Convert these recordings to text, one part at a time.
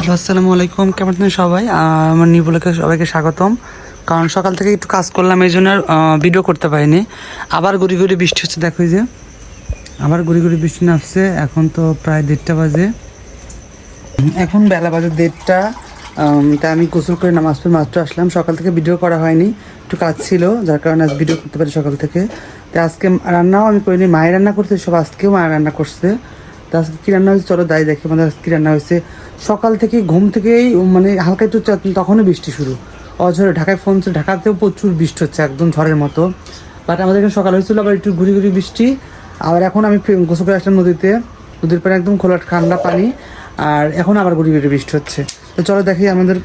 Hello, আসসালামু আলাইকুম। কেমন আছেন সবাই? আমার নিবুলকে সবাইকে স্বাগতম। কারণ সকাল থেকে একটু কাজ করলাম, এই জন্য ভিডিও করতে পারিনি। আবার গুড়ি গুড়ি বৃষ্টি হচ্ছে, দেখো যে। আবার গুড়ি গুড়ি বৃষ্টি নামছে, এখন তো প্রায় দেড়টা বাজে। এখন বেলা বাজে দেড়টা তাই আমি গোসল করে নামাজ পড়ে মাত্র আসলাম। সকাল থেকে ভিডিও করা হয়নি, একটু কাজ ছিল, যার কারণে আজ ভিডিও করতে পারি সকাল থেকে। তাই আজকে রান্নাও আমি করিনি, মায়ের রান্না করছে, সব আজকেও মায়ের রান্না করছে। তো আজকে কী রান্না হয়েছে? চলো দায় দেখি, আমাদের আজকে রান্না হয়েছে। সকাল থেকে ঘুম থেকেই মানে হালকা একটু তখনই বৃষ্টি শুরু। অঝরে ঢাকায় ফোন ঢাকাতেও প্রচুর বৃষ্টি হচ্ছে, একদম ঝড়ের মতো। বাট আমাদের এখানে সকাল হয়েছিল, আবার একটু ঘুরি ঘুরি বৃষ্টি। আবার এখন আমি গোসল করে আসলাম নদীতে। নদীর পাড়ে একদম খোলা ঠান্ডা পানি, আর এখন আবার ঘুরি ঘুরি বৃষ্টি হচ্ছে। তো চলো দেখি আমাদের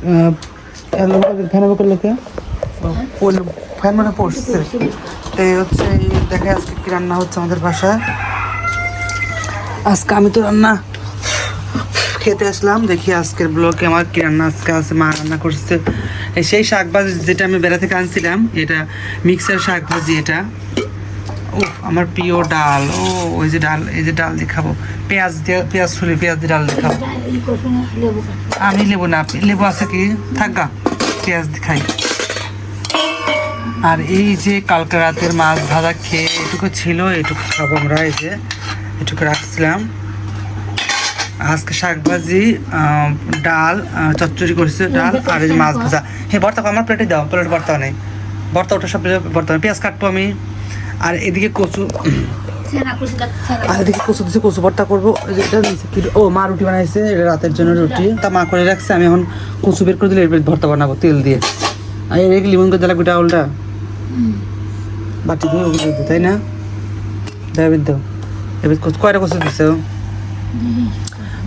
ফ্যান লোকের লোকে ফ্যান মানে পড়ছে তো এই হচ্ছে দেখে আজকে কি রান্না হচ্ছে আমাদের বাসায়। আজকে আমি তো রান্না খেতে আসলাম। দেখি আজকের ব্লগে আমার কি রান্না আজকে আছে, মা রান্না করছে। সেই শাক ভাজি যেটা আমি বেড়া থেকে আনছিলাম, এটা মিক্সার শাক ভাজি এটা। ও আমার প্রিয় ডাল। ও, ওই যে ডাল, এই যে ডাল দিয়ে খাব। পেঁয়াজ দিয়ে, পেঁয়াজ ফুলে পেঁয়াজ দিয়ে ডাল দিয়ে খাব। আমি লেবু না, লেবু আছে কি? থাকা পেঁয়াজ দিয়ে খাই। আর এই যে কালকে রাতের মাছ ভাজা খেয়ে এটুকু ছিল, এটুকু খাব আমরা, এই যে এটুকু রাখছিলাম। আজকে শাক ভাজি ডাল চচ্চড়ি করছে, ডাল আর এই মাছ ভাজা। হ্যাঁ ভর্তা আমার প্লেটে দাও প্লেট ভর্তা নেই। ভর্তা ওটা সব ভর্তা পেঁয়াজ কাটবো আমি। আর এদিকে কচু আর এদিকে কচু দিচ্ছে কচু ভর্তা করব। এটা ও, মা রুটি বানাইছে রাতের জন্য রুটি। তা মা করে রাখছে, আমি এখন কচু বের করে দিলে এর ভর্তা বানাবো, তেল দিয়ে। আর এর লিমন করে দিলা গোটা উল্টা বাটি দিয়ে ওগুলো তাই না? দেবেন তো এবার কয়টা কচু দিছে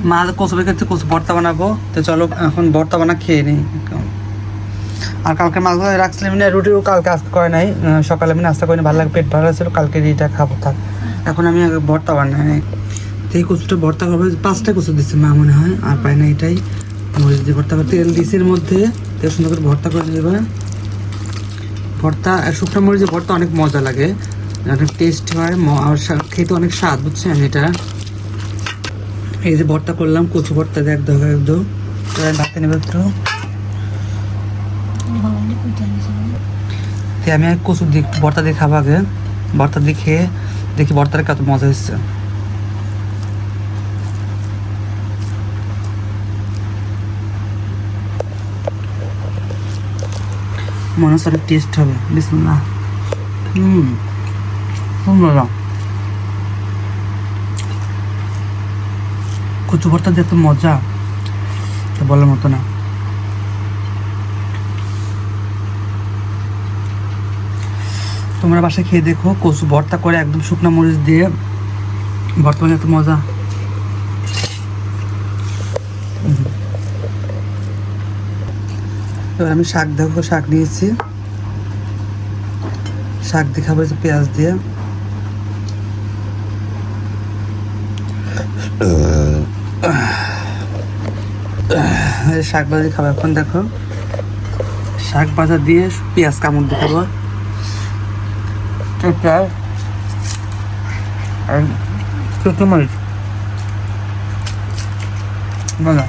ও? মা কচু করছে, কচু ভর্তা বানাবো। তো চলো, এখন ভর্তা বানা খেয়ে নিই। আর কালকে মাছ ভাজা রাখছিলাম না, রুটিও কালকে আসতে করে নাই। সকালে আমি নাস্তা করিনি, ভালো লাগে, পেট ভালো ছিল, কালকে এটা খাব, থাক। এখন আমি ভর্তা বানাই এই কচুটা ভর্তা করব পাঁচটা কচু দিচ্ছে মা মনে হয়, আর পাই না এটাই। মরিচ দিয়ে ভর্তা করে তেল দিছে এর মধ্যে। তেল সুন্দর করে ভর্তা করে নেবে। ভর্তা শুকনো মরিচের ভর্তা অনেক মজা লাগে, অনেক টেস্ট হয় আর খেতে অনেক স্বাদ, বুঝছেন এটা। এই যে ভর্তা করলাম, কচু ভর্তা দেখ দেখ একদম। ভাতে নেবে একটু আমি কচু দিয়ে ভর্তা দিয়ে খাব আগে। ভর্তা দিয়ে খেয়ে দেখি ভর্তার কত মজা হচ্ছে। মনে হচ্ছে টেস্ট হবে। বিসমুল্লাহ। হুম, সুন্দর কচু ভর্তা দিয়ে এত মজা বলার মতো না। তোমরা বাসায় খেয়ে দেখো, কচু ভর্তা করে একদম শুকনো মরিচ দিয়ে ভর্তা এত মজা। এবার আমি শাক দেখো, শাক নিয়েছি। শাক দিয়ে খাব পেঁয়াজ দিয়ে। শাক ভাজি খাব এখন, দেখো। শাক ভাজা দিয়ে পেঁয়াজ কামড় মরিচ মজা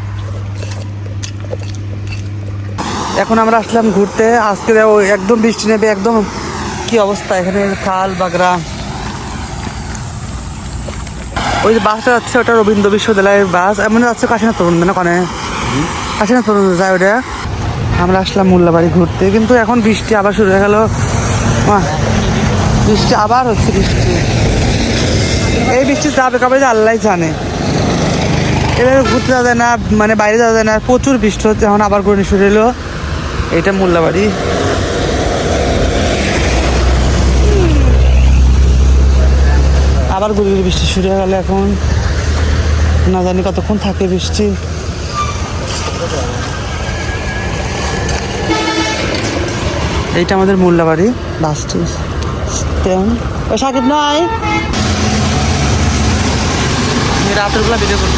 এখন আমরা আসলাম ঘুরতে। আজকে একদম বৃষ্টি নেবে একদম কি অবস্থা? এখানে খাল বাগরা ওই যে বাসটা যাচ্ছে, ওটা রবীন্দ্র বিশ্ববিদ্যালয়ের বাস। এমন যাচ্ছে কাশীনাথ তরুণ না কনে? কাশীনাথ তরুণ যায় ওটা। আমরা আসলাম মোল্লাবাড়ি ঘুরতে, কিন্তু এখন বৃষ্টি আবার শুরু হয়ে গেল। বৃষ্টি আবার হচ্ছে বৃষ্টি। এই বৃষ্টি যাবে কবে যে আল্লাহ জানে। এবার ঘুরতে যাওয়া যায় না মানে বাইরে যাওয়া যায় না, প্রচুর বৃষ্টি হচ্ছে, এখন আবার ঘুরে শুরু হলো এটা মোল্লাবাড়ি। আবার গুড়ি গুড়ি বৃষ্টি শুরু হয়ে গেল এখন। না জানি কতক্ষণ থাকে বৃষ্টি। এইটা আমাদের মোল্লাবাড়ি বাস স্ট্যান্ড ও সাকিব নাই রাতের বেলা ভিডিও করব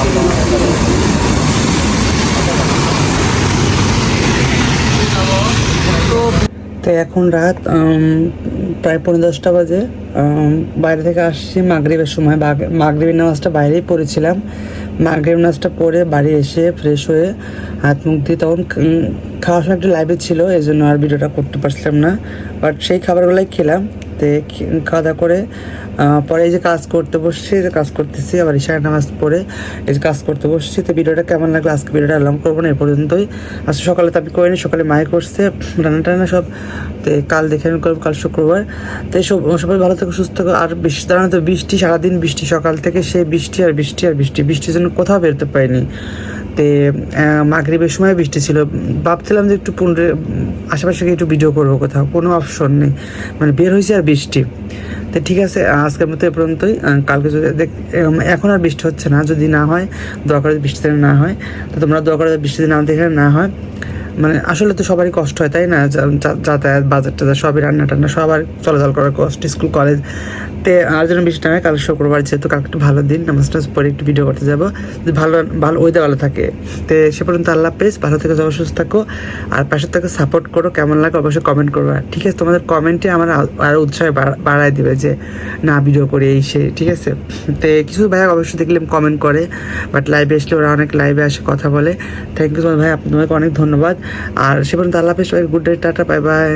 তো তো এখন রাত প্রায় পনেরো দশটা বাজে। বাইরে থেকে আসছি মাগরিবের সময়। মাগরিবের নামাজটা বাইরেই পড়েছিলাম। মাগরিব নামাজটা পড়ে বাড়ি এসে ফ্রেশ হয়ে হাত মুখ দিয়ে তখন খাওয়ার সময় একটু লাইভে ছিল এই জন্য আর ভিডিওটা করতে পারছিলাম না। বাট সেই খাবারগুলোই খেলাম। তো খাওয়া দাওয়া করে পরে এই যে কাজ করতে বসছি কাজ করতেছি, আবার ঈশার নামাজ পড়ে এই যে কাজ করতে বসছি। তো ভিডিওটা কেমন লাগল? আজকে ভিডিওটা এলাম করব না, এ পর্যন্তই। আজকে সকালে তো আমি করিনি, সকালে মায়ে করছে, রান্না টান্না সব, তো কাল দেখে আমি করব, কাল শুক্রবার। তো সব, সবাই ভালো থেকে, সুস্থ থাকো। আর বৃষ্টি দাঁড়ানো তো, বৃষ্টি সারাদিন বৃষ্টি, সকাল থেকে সে বৃষ্টি আর বৃষ্টি আর বৃষ্টি। বৃষ্টির জন্য কোথাও বেরোতে পারিনি। তে মাগরীবের সময় বৃষ্টি ছিল। ভাবছিলাম যে একটু পুনরে আশেপাশে একটু ভিডিও করব কোথাও। কোনো অপশন নেই। মানে বের হয়েছে আর বৃষ্টি। তো ঠিক আছে, আজকের মতো এ পর্যন্তই। কালকে যদি দেখ এখন আর বৃষ্টি হচ্ছে না। যদি না হয় দরকার বৃষ্টিতে না হয়। তো তোমরা দরকার বৃষ্টিতে না আমাদের না হয়। মানে আসলে তো সবারই কষ্ট হয়, তাই না? যাতায়াত, বাজার টাজার, সবই রান্না টান্না, সবার চলাচল করার কষ্ট, স্কুল, কলেজ। তে আর বৃষ্টি না হয় কাল শুক্রবার যেহেতু, কালকে একটু ভালো দিন, নামাজ টামাজ পরে একটু ভিডিও করতে যাব। যদি ভালো ভালো ওয়েদার ভালো থাকে, তো সে পর্যন্ত আল্লাহ পেস ভালো থেকে যাব সুস্থ থাকো। আর পাশে থেকে সাপোর্ট করো, কেমন লাগে অবশ্যই কমেন্ট করো আর ঠিক আছে, তোমাদের কমেন্টে আমার আ- আরও উৎসাহ বাড়- বাড়ায় দিবে যে, না ভিডিও করে এই সে ঠিক আছে? তো কিছু ভাই অবশ্যই দেখলাম কমেন্ট করে বাট লাইভে আসলে ওরা অনেক লাইভে আসে, কথা বলে। থ্যাংক ইউ তোমার ভাই আপনাদের অনেক ধন্যবাদ। আর সে পর্যন্ত আল্লাহ হাফেজ good day tata bye bye